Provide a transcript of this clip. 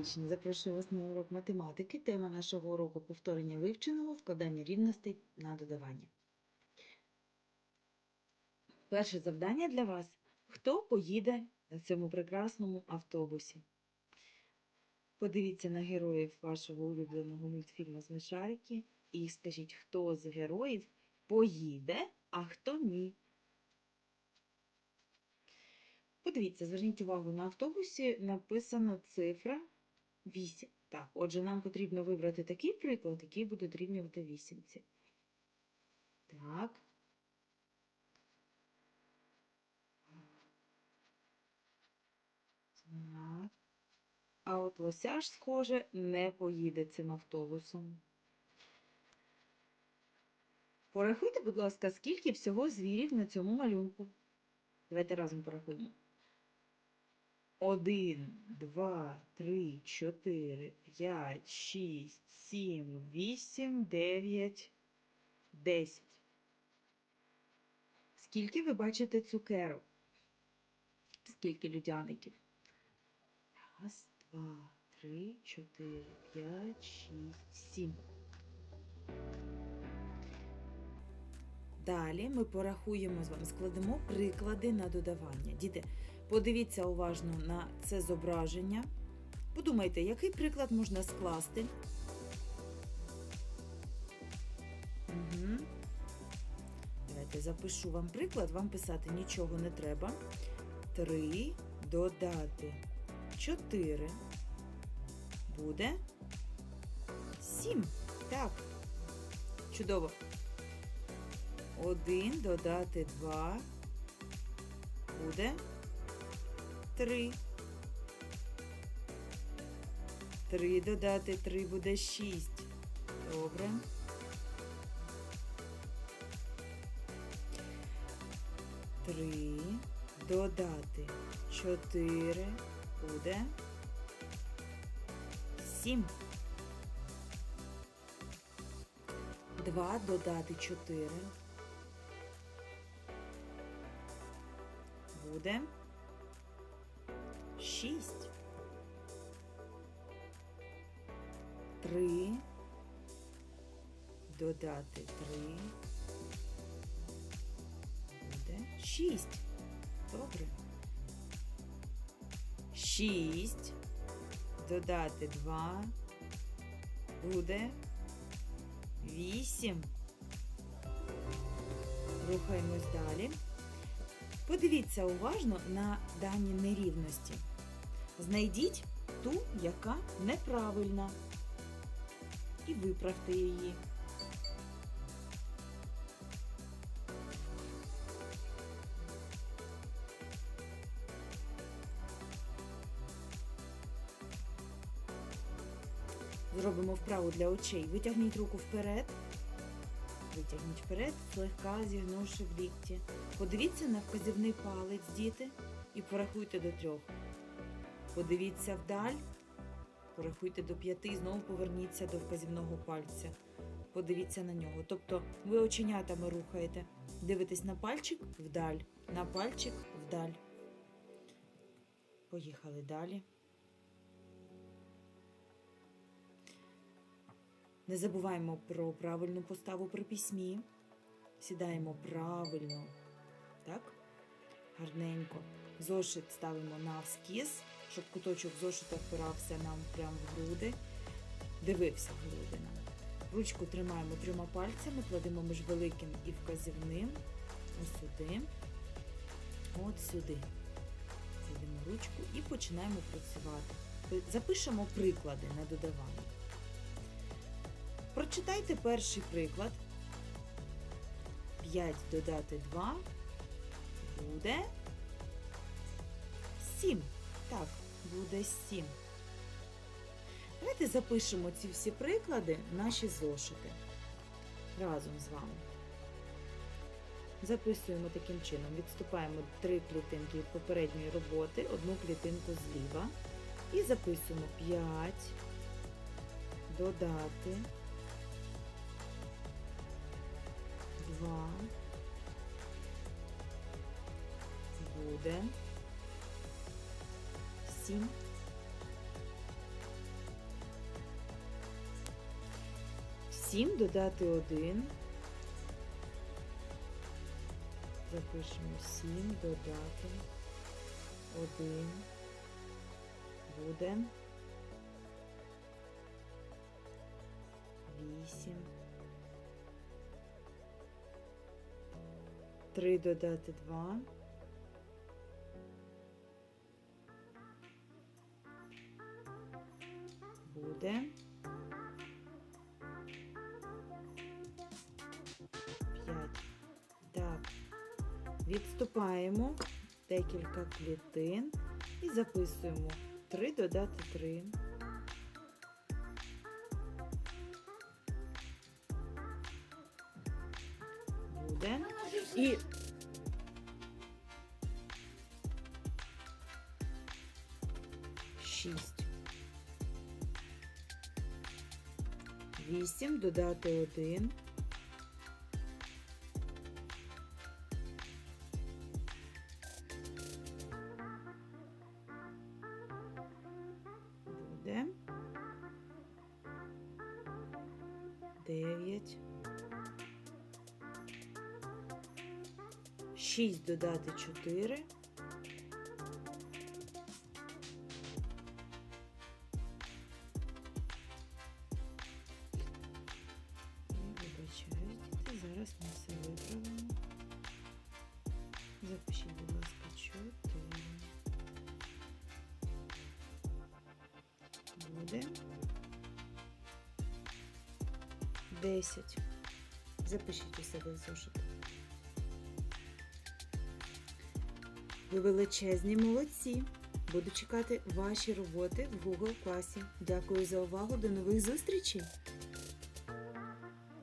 учні, запрошую вас на урок математики. Тема нашого уроку повторення вивченого, складання рівностей на додавання. Перше завдання для вас. Хто поїде на цьому прекрасному автобусі? Подивіться на героїв вашого улюбленого мультфільму Смішарики і скажіть, хто з героїв поїде, а хто ні. Подивіться, зверніть увагу, на автобусі написана цифра 8. Так, отже, нам потрібно вибрати такий приклад, який буде дорівнювати вісімці. Так. Так. А от лосяш, схоже, не поїде цим автобусом. Порахуйте, будь ласка, скільки всього звірів на цьому малюнку. Давайте разом порахуємо. Один, два, три, чотири, п'ять, шість, сім, вісім, дев'ять, десять. Скільки ви бачите цукерок? Скільки людяників? Раз, два, три, чотири, п'ять, шість, сім. Далі ми порахуємо з вами, складемо приклади на додавання. Діти, подивіться уважно на це зображення. Подумайте, який приклад можна скласти. Угу. Давайте запишу вам приклад, вам писати нічого не треба. 3 додати 4 буде 7. Так. Чудово. 1 додати 2 буде 3. 3 додати 3 буде 6. Добре. Три додати 4 буде 7. 2 додати 4 буде 6. 3 додати 3 буде 6. Добре. 6 додати 2 буде 8. Рухаємось далі. Подивіться уважно на дані нерівності. Знайдіть ту, яка неправильна, і виправте її. Зробимо вправу для очей. Витягніть руку вперед. Витягніть вперед, злегка зігнувши в лікті. Подивіться на вказівний палець, діти, і порахуйте до трьох. Подивіться вдаль, порахуйте до п'яти і знову поверніться до вказівного пальця. Подивіться на нього. Тобто ви оченятами рухаєте. Дивитесь на пальчик вдаль, на пальчик вдаль. Поїхали далі. Не забуваємо про правильну поставу при письмі. Сідаємо правильно. Так? Гарненько. Зошит ставимо навскіз, щоб куточок зошита впирався нам прямо в груди. Дивився в груди нам. Ручку тримаємо трьома пальцями, кладемо між великим і вказівним. Ось сюди. От сюди. Кладемо ручку і починаємо працювати. Запишемо приклади на додавання. Прочитайте перший приклад. 5 додати 2 буде 7. Так, буде 7. Давайте запишемо ці всі приклади в наші зошити разом з вами. Записуємо таким чином. Відступаємо три клітинки від попередньої роботи, одну клітинку зліва. І записуємо 5 додати Два, буде 7. Сім додати один. Запишемо сім додати один. Буде вісім. 3 додати 2. Буде 5. Так. Відступаємо декілька клітин і записуємо 3 додати 3. Буде. І шість. Вісім додати один. Буде. Дев'ять. Шість додати чотири. Я вибачаюсь, зараз ми все виправимо. Запишіть, будь ласка, чотири. Буде. Десять. Запишіть у себе в зошит. Ви величезні молодці. Буду чекати ваші роботи в Google класі. Дякую за увагу. До нових зустрічей!